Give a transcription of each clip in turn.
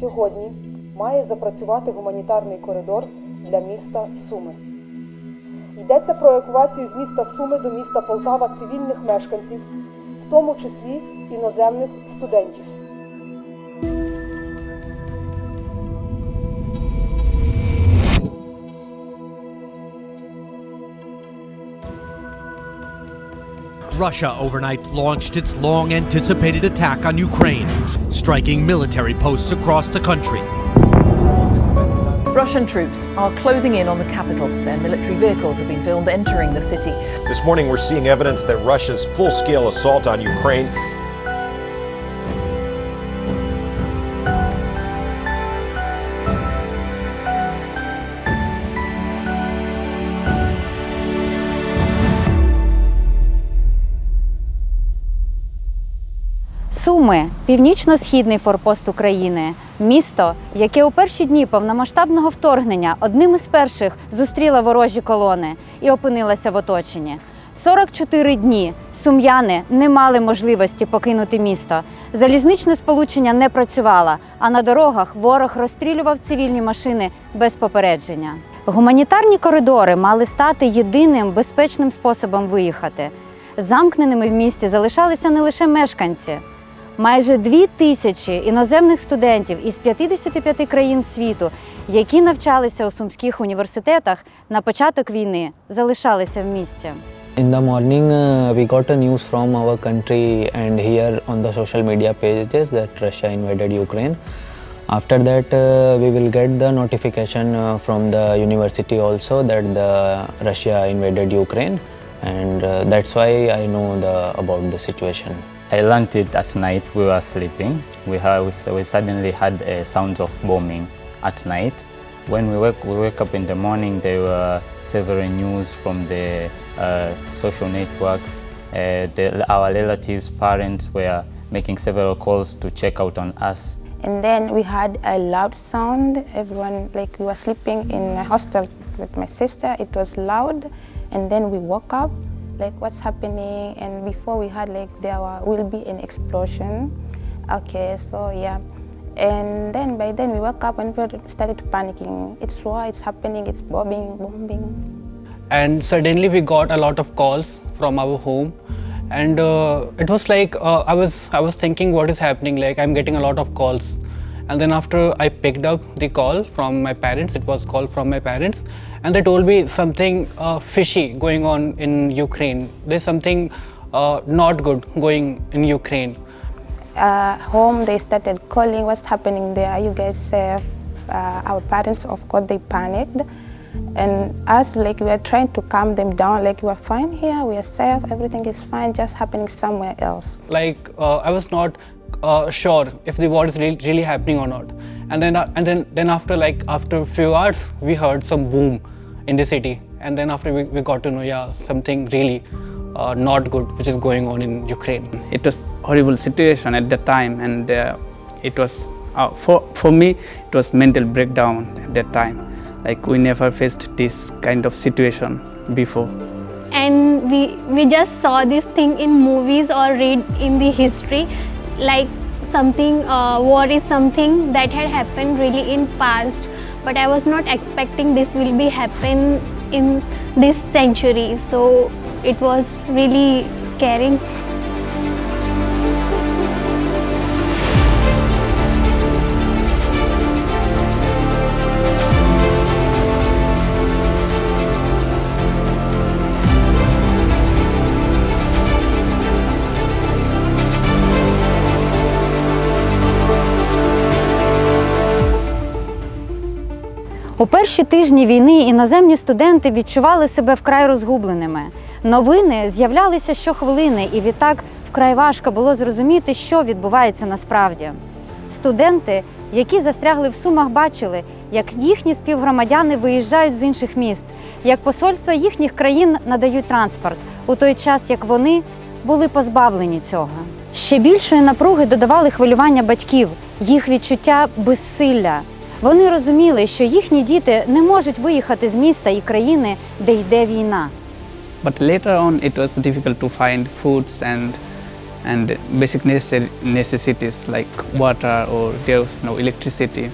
Сьогодні має запрацювати гуманітарний коридор для міста Суми. Йдеться про евакуацію з міста Суми до міста Полтава цивільних мешканців, в тому числі іноземних студентів. Russia overnight launched its long anticipated attack on Ukraine, striking military posts across the country. Russian troops are closing in on the capital. Their military vehicles have been filmed entering the city. This morning, we're seeing evidence that Russia's full scale assault on Ukraine Суми північно-східний форпост України, місто, яке у перші дні повномасштабного вторгнення одним із перших зустріло ворожі колони і опинилося в оточенні. 44 дні сум'яни не мали можливості покинути місто. Залізничне сполучення не працювало, а на дорогах ворог розстрілював цивільні машини без попередження. Гуманітарні коридори мали стати єдиним безпечним способом виїхати. Замкненими в місті залишалися не лише мешканці. Майже дві тисячі іноземних студентів із 55 країн світу, які навчалися у сумських університетах на початок війни, залишалися в місті. In the morning, uh, we got a news from our country and here on the social media pages that Russia invaded Ukraine. After that, uh, we will get the notification uh, from the university also that the Russia invaded Ukraine, and uh, that's why I know the about the situation. I learned it at night. We were sleeping. We, had, we suddenly had uh, sounds of bombing at night. When we wake, we wake up in the morning, there were several news from the uh, social networks. Uh, the, our relatives, parents were making several calls to check out on us. And then we had a loud sound. Everyone, like we were sleeping in a hostel with my sister. It was loud. And then we woke up, like what's happening? And before we had like there will be an explosion. Okay, so yeah. And then by then we woke up and we started panicking. It's war, it's happening, it's bombing, bombing. and suddenly we got a lot of calls from our home and uh, it was like uh, i was i was thinking what is happening like i'm getting a lot of calls and then after i picked up the call from my parents it was call from my parents and they told me something uh, fishy going on in ukraine. There's something uh, not good going in ukraine. Uh, home they started calling what's happening there? Are you guys safe uh, our parents of course they panicked. And us like we were trying to calm them down like we are fine here we are safe everything is fine just happening somewhere else. Like uh, I was not uh, sure if the war is re- really happening or not. And then uh, and then then after like after a few hours we heard some boom in the city. And then after we, we got to know yeah something really uh, not good which is going on in Ukraine. it was horrible situation at that time and uh, it was uh, for, for me it was mental breakdown at that time like we never faced this kind of situation before and we we just saw this thing in movies or read in the history like something uh, war is something that had happened really in past but i was not expecting this will be happen in this century. So it was really scaring У перші тижні війни іноземні студенти відчували себе вкрай розгубленими. Новини з'являлися щохвилини, і відтак вкрай важко було зрозуміти, що відбувається насправді. Студенти, які застрягли в сумах, бачили, як їхні співгромадяни виїжджають з інших міст, як посольства їхніх країн надають транспорт, у той час як вони були позбавлені цього. Ще більшої напруги додавали хвилювання батьків, їх відчуття безсилля. Вони розуміли, що їхні діти не можуть виїхати з міста і країни, де йде війна. but later on it was difficult to find foods and and basic necessities like water or there was no electricity.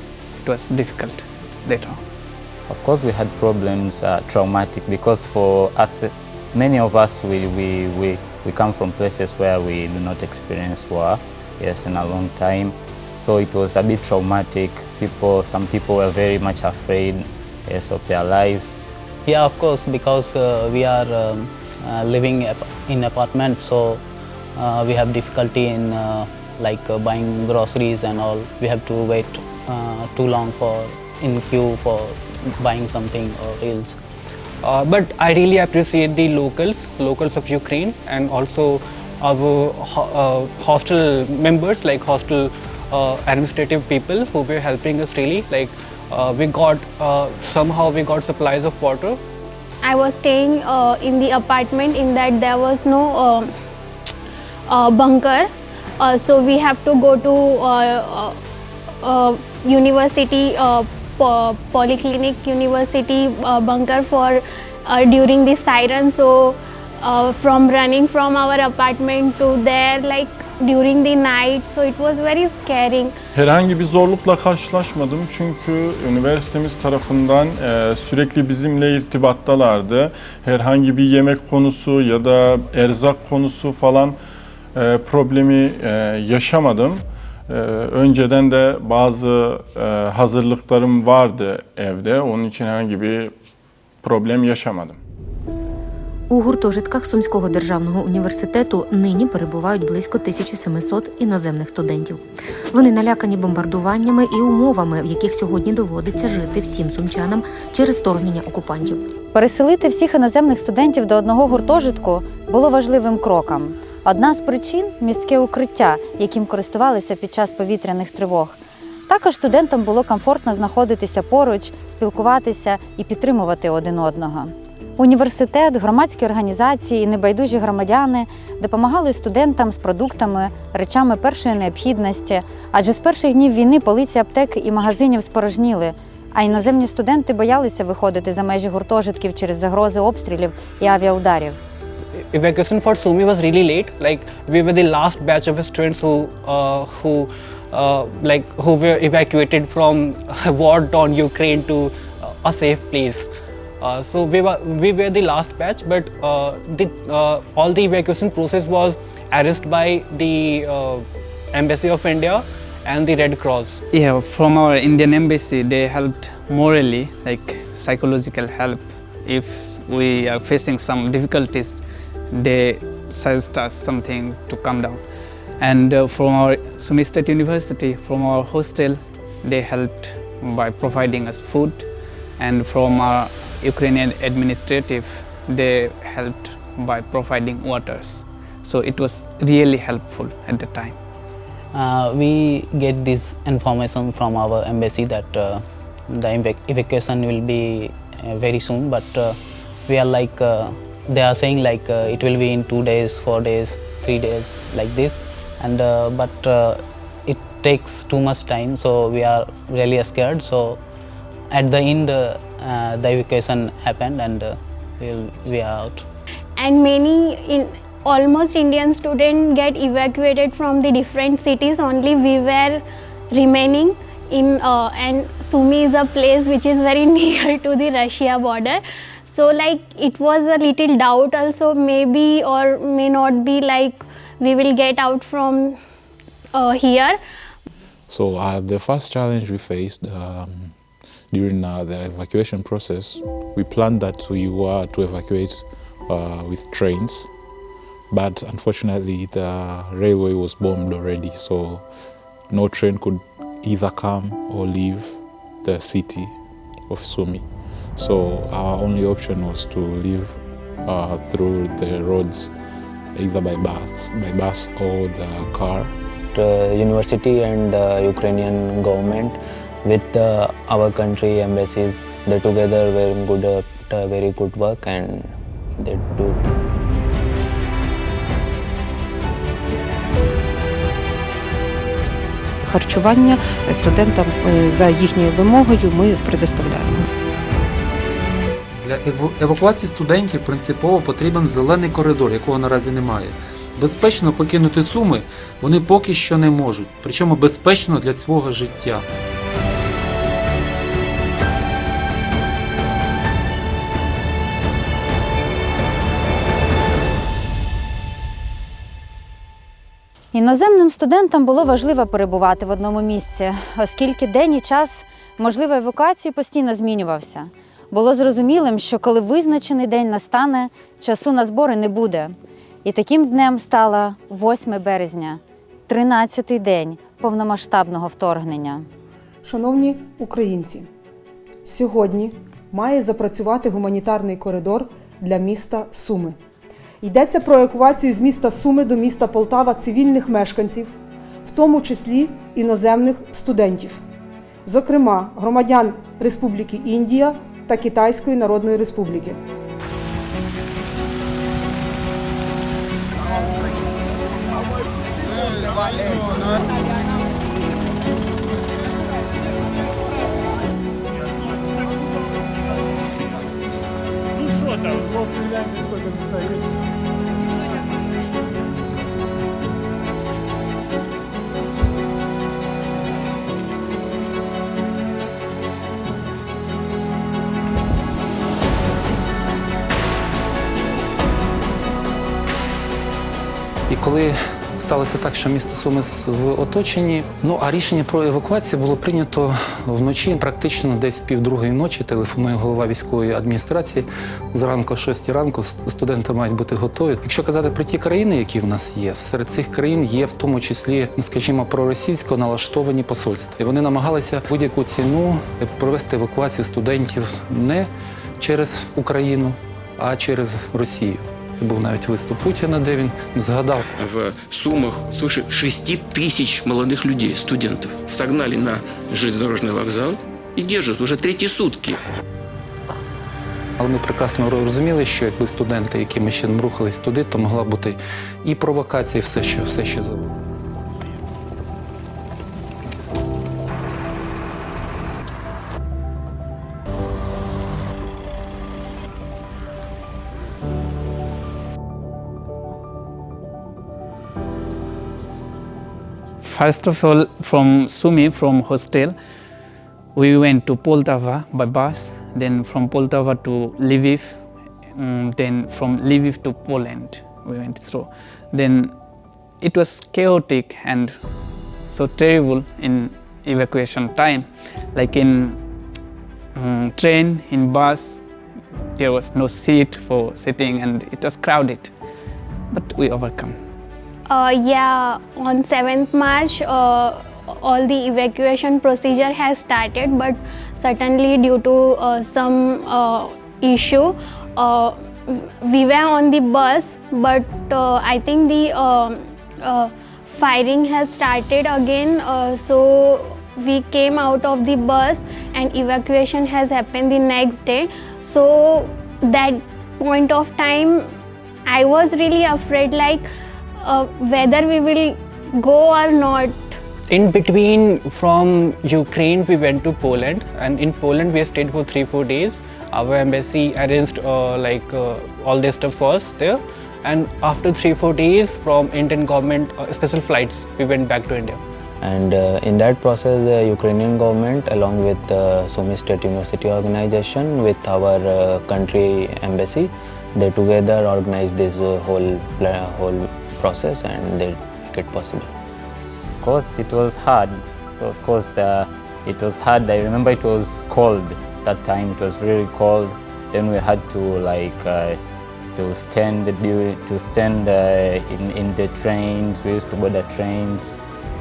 It was difficult later. Of course, we had problems, uh, traumatic, because for us, many of us, we, we, we, we come from places where we do not experience war, yes, in a long time. So it was a bit traumatic. People, some people were very much afraid, yes, of their lives. Yeah, of course, because uh, we are um, uh, living in apartment, so uh, we have difficulty in uh, like uh, buying groceries and all. We have to wait uh, too long for in queue for buying something or else. Uh, but I really appreciate the locals, locals of Ukraine, and also our ho- uh, hostel members, like hostel administrative people who were helping us really. Like uh, we got uh, somehow we got supplies of water. I was staying uh, in the apartment in that there was no uh, uh, bunker. Uh, so we have to go to uh, uh, uh, university, uh, po- polyclinic university uh, bunker for uh, during the siren. So uh, from running from our apartment to there like during the night. So it was very scaring. Herhangi bir zorlukla karşılaşmadım çünkü üniversitemiz tarafından e, sürekli bizimle irtibattalardı. Herhangi bir yemek konusu ya da erzak konusu falan e, problemi e, yaşamadım. E, önceden de bazı e, hazırlıklarım vardı evde. Onun için herhangi bir problem yaşamadım. У гуртожитках Сумського державного університету нині перебувають близько 1700 іноземних студентів. Вони налякані бомбардуваннями і умовами, в яких сьогодні доводиться жити всім сумчанам через вторгнення окупантів. Переселити всіх іноземних студентів до одного гуртожитку було важливим кроком. Одна з причин містке укриття, яким користувалися під час повітряних тривог. Також студентам було комфортно знаходитися поруч, спілкуватися і підтримувати один одного. Університет, громадські організації і небайдужі громадяни допомагали студентам з продуктами, речами першої необхідності, адже з перших днів війни полиці аптек і магазинів спорожніли, а іноземні студенти боялися виходити за межі гуртожитків через загрози обстрілів і авіаударів. evacuation for Sumi was really late. Like we were the last batch of students who uh, who uh, like who were evacuated from war-torn Ukraine to a safe place. Uh, so we were we were the last batch, but uh, the uh, all the evacuation process was arranged by the embassy of India and the Red Cross. Yeah, from our Indian embassy, they helped morally, like psychological help. If we are facing some difficulties, they suggest us something to come down. And uh, from our Sumi State University, from our hostel, they helped by providing us food. And from our Ukrainian administrative, they helped by providing waters. So it was really helpful at the time. Uh, we get this information from our embassy that uh, the evac- evacuation will be uh, very soon, but uh, we are like uh, they are saying like uh, it will be in two days, four days, three days, like this, and but it takes too much time, so we are really scared. So at the end, uh, the evacuation happened, and uh, we'll, we are out. and many in almost indian students get evacuated from the different cities. Only we were remaining in uh, and sumi is a place which is very near to the russia border. So like it was a little doubt also maybe or may not be like we will get out from uh, here. So uh, the first challenge we faced um, during uh, the evacuation process, we planned that we were to evacuate uh, with trains, but unfortunately the railway was bombed already, so no train could either come or leave the city of Sumi. So our only option was to leave uh, through the roads, either by bus, by bus or the car. The university and the Ukrainian government with uh, our country embassies. They together were good, uh, very good work and they do. Харчування студентам е, за їхньою вимогою ми предоставляємо. Для евакуації студентів принципово потрібен зелений коридор, якого наразі немає. Безпечно покинути Суми вони поки що не можуть, причому безпечно для свого життя. Іноземним студентам було важливо перебувати в одному місці, оскільки день і час можливої евакуації постійно змінювався. Було зрозумілим, що коли визначений день настане, часу на збори не буде. І таким днем стало 8 березня, 13-й день повномасштабного вторгнення. Шановні українці, сьогодні має запрацювати гуманітарний коридор для міста Суми. Йдеться про евакуацію з міста Суми до міста Полтава цивільних мешканців, в тому числі іноземних студентів, зокрема громадян Республіки Індія та Китайської Народної Республіки. Коли сталося так, що місто Суми в оточенні, ну а рішення про евакуацію було прийнято вночі, практично десь півдругої ночі. Телефонує голова військової адміністрації. Зранку, о 6 ранку, студенти мають бути готові. Якщо казати про ті країни, які в нас є, серед цих країн є в тому числі, ну, скажімо, проросійсько налаштовані посольства. І вони намагалися будь-яку ціну провести евакуацію студентів не через Україну, а через Росію. Був навіть виступ Путіна, де він згадав В Сумах свыше 6 тысяч молодых людей, студентов, согнали на железнодорожный вокзал и держат уже третьи сутки. Але ми прекрасно розуміли, що якби студенти якимось чином рухались туди, то могла бути і провокація, і все, що все, що завгодно. First of all, from Sumi, from hostel, we went to Poltava by bus. Then from Poltava to Lviv. um, then from Lviv to Poland, we went through. Then it was chaotic and so terrible in evacuation time. Like in um, train, in bus, there was no seat for sitting and it was crowded. But we overcome. Uh, yeah, on 7th March, uh, all the evacuation procedure has started, but certainly due to uh, some uh, issue, uh, we were on the bus, but uh, I think the um uh, firing has started again. Uh, so we came out of the bus, and evacuation has happened the next day. So that point of time, I was really afraid, like uh, whether we will go or not. In between, from Ukraine, we went to Poland, and in Poland, we stayed for three, four days. Our embassy arranged uh, like uh, all this stuff for us there, and after three, four days, from Indian government uh, special flights, we went back to India. And uh, in that process, the Ukrainian government, along with the Sumy State University organization, with our uh, country embassy, they together organized this uh, whole pla- whole process and they make it possible. Of course, it was hard. Of course, uh, it was hard. I remember it was cold that time. It was really cold. Then we had to like uh, to stand du- to stand uh, in in the trains. We used to board the trains.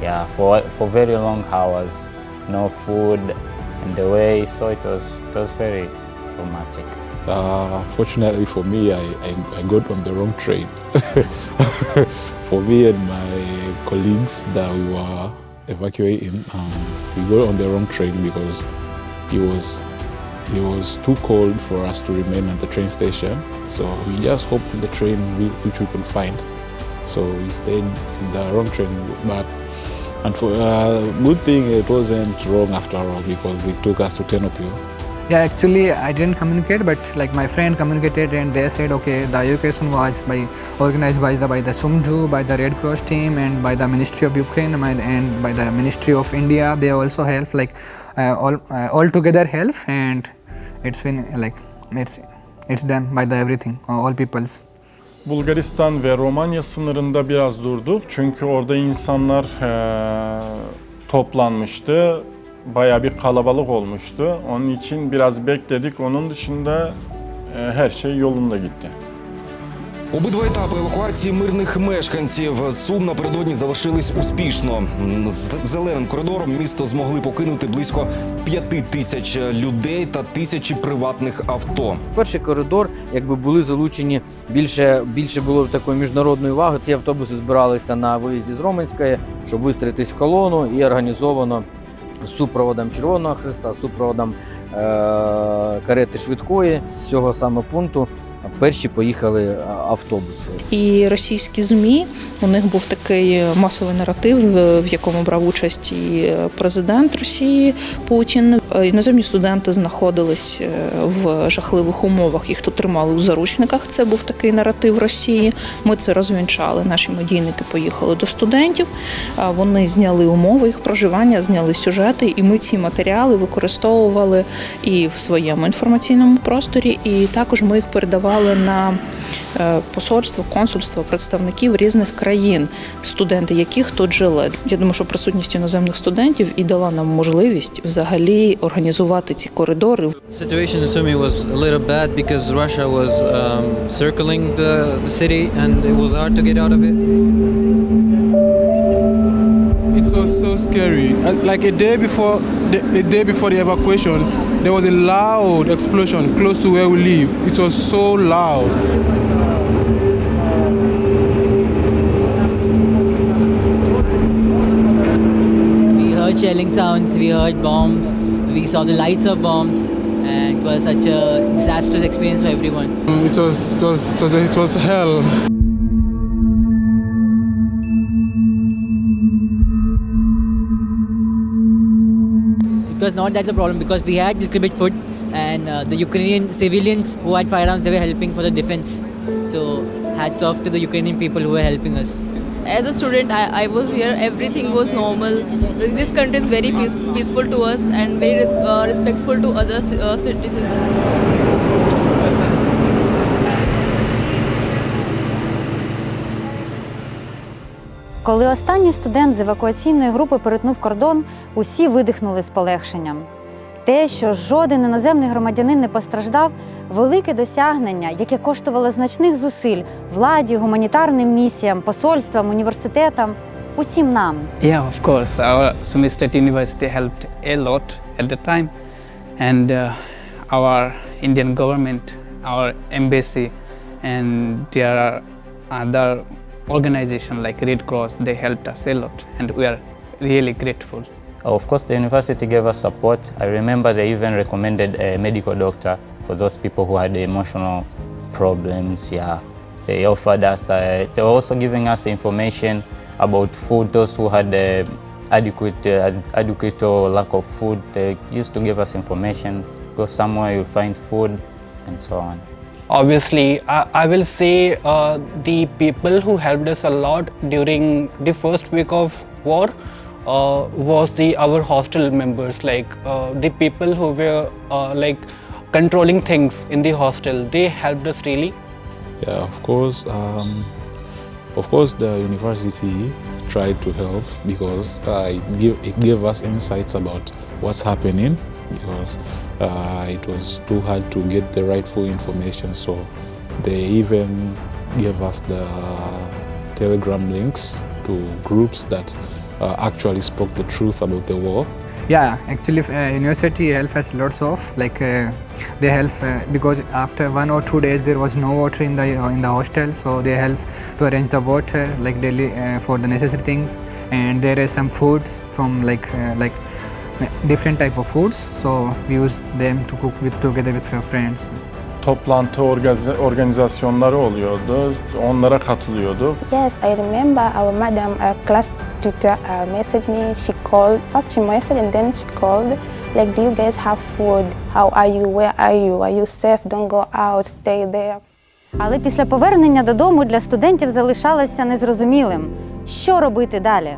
Yeah, for for very long hours. No food in the way. So it was it was very traumatic. Uh, fortunately for me, I, I, I got on the wrong train. for me and my colleagues that we were evacuating, um, we got on the wrong train because it was it was too cold for us to remain at the train station. So we just hoped the train we, which we could find. So we stayed in the wrong train, but and for uh, good thing it wasn't wrong after all because it took us to Tenopio Yeah, actually, I didn't communicate, but like my friend communicated, and they said, okay, the education was by organized by the by the Sumju, by the Red Cross team, and by the Ministry of Ukraine, and by the Ministry of India. They also help, like uh, all uh, all together help, and it's been like it's it's done by the everything, all peoples. Bulgaristan ve Romanya sınırında biraz durduk. Çünkü orada insanlar eee, toplanmıştı. Baya bir kalabalık olmuştu. Onun için biraz bekledik. Onun dışında eee, her şey yolunda gitti. Обидва етапи евакуації мирних мешканців Сум напередодні завершились успішно. З зеленим коридором місто змогли покинути близько п'яти тисяч людей та тисячі приватних авто. Перший коридор, якби були залучені більше, більше було такої міжнародної уваги. Ці автобуси збиралися на виїзді з Роменської, щоб вистроїтись в колону і організовано супроводом Червоного Христа, супроводом е- карети швидкої з цього саме пункту. Перші поїхали е, автобуси. І російські змі у них був такий масовий наратив, в якому брав участь і е, президент Росії Путін. Е, Іноземні студенти знаходились в жахливих умовах. Їх тут тримали у заручниках. Це був такий наратив Росії. Ми це розвінчали. Наші медійники поїхали до студентів. Вони зняли умови їх проживання, зняли сюжети, і ми ці матеріали використовували і в своєму інформаційному просторі, і також ми їх передавали на е, посольство, консульство представників різних країн, студенти яких тут жили. Я думаю, що присутність іноземних студентів і дала нам можливість взагалі організувати ці коридори. situation in Sumy was a little bad because Russia was um, circling the, the city and it was hard to get out of it. It was so scary. Like a day before, the, a day before the evacuation, there was a loud explosion close to where we live. It was so loud. We heard shelling sounds, we heard bombs, we saw the lights of bombs, and it was such a disastrous experience for everyone. It was, it was, it was, it was hell. Was not that the problem because we had little bit food, and uh, the Ukrainian civilians who had firearms they were helping for the defense. So hats off to the Ukrainian people who were helping us. As a student, I, I was here, everything was normal. This country is very peace, peaceful to us and very res- uh, respectful to other uh, citizens. Коли останній студент з евакуаційної групи перетнув кордон, усі видихнули з полегшенням. Те, що жоден іноземний громадянин не постраждав, велике досягнення, яке коштувало значних зусиль владі, гуманітарним місіям, посольствам, університетам, усім нам. Yeah, of course. Our Sumi State University helped a lot at the time, and uh, our Indian government, our embassy, and there are other organizations like Red Cross. They helped us a lot, and we are really grateful. Of course, the university gave us support. I remember they even recommended a medical doctor for those people who had emotional problems. Yeah, they offered us. Uh, they were also giving us information about food. Those who had uh, adequate, uh, adequate or lack of food, they used to give us information. Go somewhere, you'll find food, and so on. Obviously, I, I will say uh, the people who helped us a lot during the first week of war uh, was the our hostel members, like uh, the people who were uh, like controlling things in the hostel. They helped us really. Yeah, of course. Um, of course, the university tried to help because uh, it, give, it gave us insights about what's happening because uh, it was too hard to get the rightful information. So they even gave us the telegram links to groups that uh, actually spoke the truth about the war. Yeah, actually, uh, university help us lots of like uh, they help uh, because after one or two days there was no water in the uh, in the hostel, so they help to arrange the water like daily uh, for the necessary things, and there is some foods from like like different type of foods, so we use them to cook with together with our friends. Toplantı orgaz- organizasyonları oluyordu. Onlara katılıyorduk. Yes, I remember our madam, uh, class tutor, uh, messaged me. She called. First she messaged and then she called. Like, do you guys have food? How are you? Where are you? Are you safe? Don't go out. Stay there. Але після повернення додому для студентів залишалося незрозумілим, що робити далі.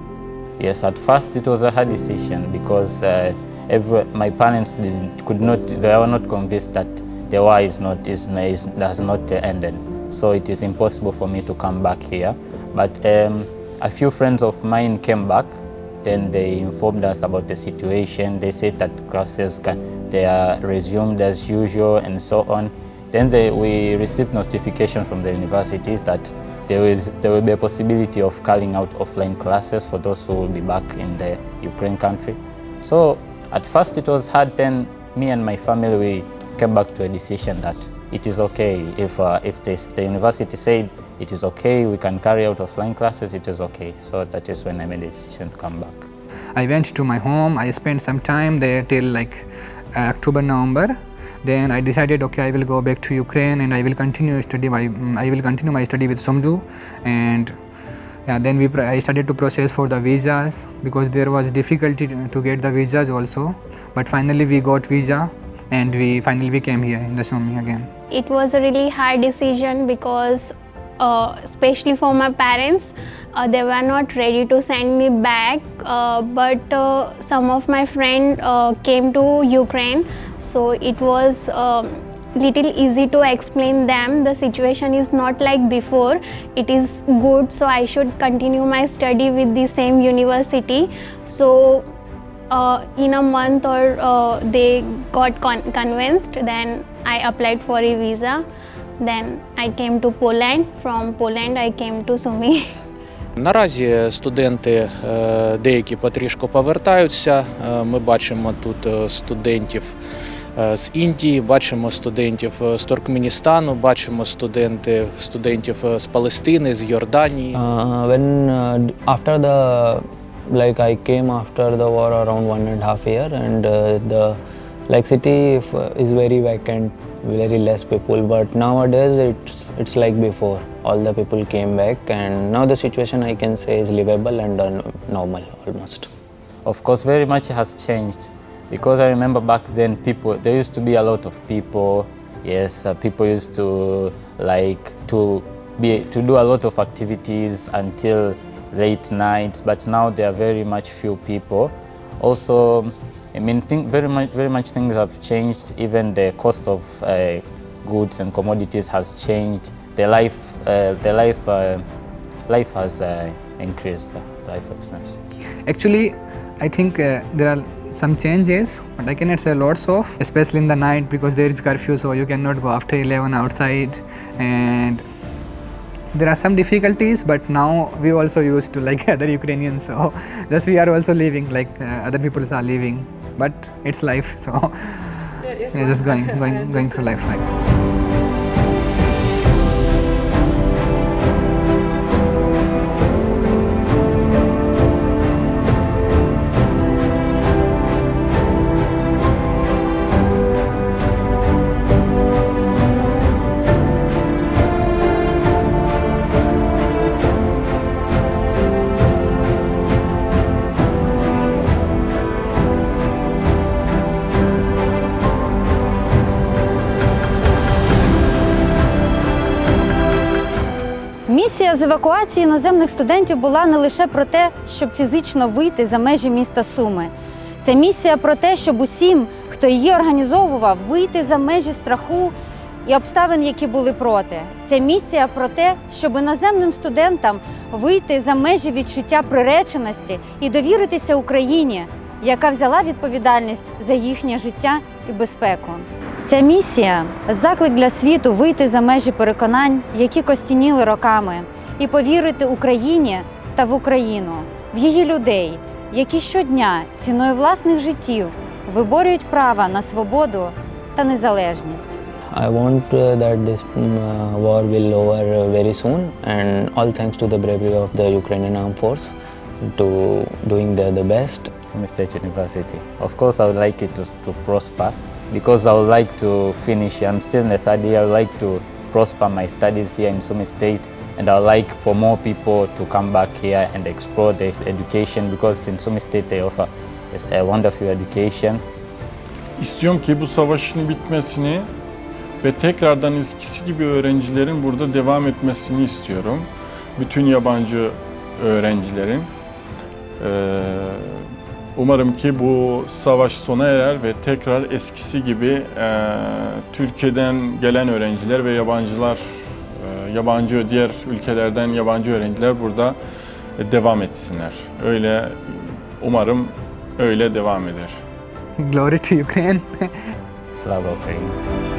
Yes, at first it was a hard decision because uh, every, my parents didn't, could not, they were not convinced that the war is not, is, is, has not ended. So it is impossible for me to come back here. But um, a few friends of mine came back. Then they informed us about the situation. They said that classes can, they are resumed as usual and so on. Then they, we received notification from the universities that there, is, there will be a possibility of carrying out offline classes for those who will be back in the Ukraine country. So at first it was hard, then me and my family, we came back to a decision that it is okay if, uh, if this, the university said it is okay, we can carry out offline classes, it is okay. So that is when I made a decision to come back. I went to my home. I spent some time there till like uh, October, November. Then I decided, okay, I will go back to Ukraine and I will continue study. My, mm, I will continue my study with Somju, and yeah, then we I started to process for the visas because there was difficulty to get the visas also. But finally, we got visa, and we finally we came here in the Somi again. It was a really hard decision because, uh, especially for my parents, uh, they were not ready to send me back. Uh, but uh, some of my friend uh, came to Ukraine, so it was. Um, little easy to explain them the situation is not like before it is good so i should continue my study with the same university so uh, in a month or uh, they got con- convinced then i applied for a visa then i came to poland from poland i came to sumi Наразі студенти е, деякі потрішку повертаються. Е, Ми бачимо тут е, студентів з Індії, бачимо студентів з Туркменістану, бачимо студенти, студентів е, з Палестини, з Йорданії. Uh, when uh, after the like I came after the war around one and a half year and uh, the like city is very vacant very less people but nowadays it's it's like before all the people came back and now the situation I can say is livable and uh, normal almost Of course, very much has changed because I remember back then people there used to be a lot of people. Yes, uh, people used to like to be to do a lot of activities until late nights, but now there are very much few people. Also, I mean, think very much very much things have changed. Even the cost of uh, goods and commodities has changed. The life uh, the life uh, life has uh, increased. Life expense. Actually, I think uh, there are some changes, but I cannot say lots of, especially in the night because there is curfew, so you cannot go after 11 outside. And there are some difficulties, but now we also used to like other Ukrainians, so thus we are also living like uh, other people are living. But it's life, so yeah, just going, going, going through life. Like. З іноземних студентів була не лише про те, щоб фізично вийти за межі міста Суми. Це місія про те, щоб усім, хто її організовував, вийти за межі страху і обставин, які були проти. Це місія про те, щоб іноземним студентам вийти за межі відчуття приреченості і довіритися Україні, яка взяла відповідальність за їхнє життя і безпеку. Ця місія заклик для світу вийти за межі переконань, які костяніли роками, і повірити Україні та в Україну, в її людей, які щодня ціною власних життів виборюють права на свободу та незалежність. I want uh, that this mm, uh, war will over uh, very soon, and all thanks to the bravery of the Ukrainian armed force to doing their the best. Sumi State University. Of course, I would like it to, to prosper because I would like to finish. I'm still in the third year. I would like to prosper my studies here in Sumi State. And I'd like for more people to come back here and explore the education because in Sumi State they offer a wonderful education. İstiyorum ki bu savaşın bitmesini ve tekrardan eskisi gibi öğrencilerin burada devam etmesini istiyorum. Bütün yabancı öğrencilerin. Ee, umarım ki bu savaş sona erer ve tekrar eskisi gibi e, Türkiye'den gelen öğrenciler ve yabancılar, yabancı diğer ülkelerden yabancı öğrenciler burada e, devam etsinler. Öyle umarım öyle devam eder. Glory to Ukraine. Slava Ukraine.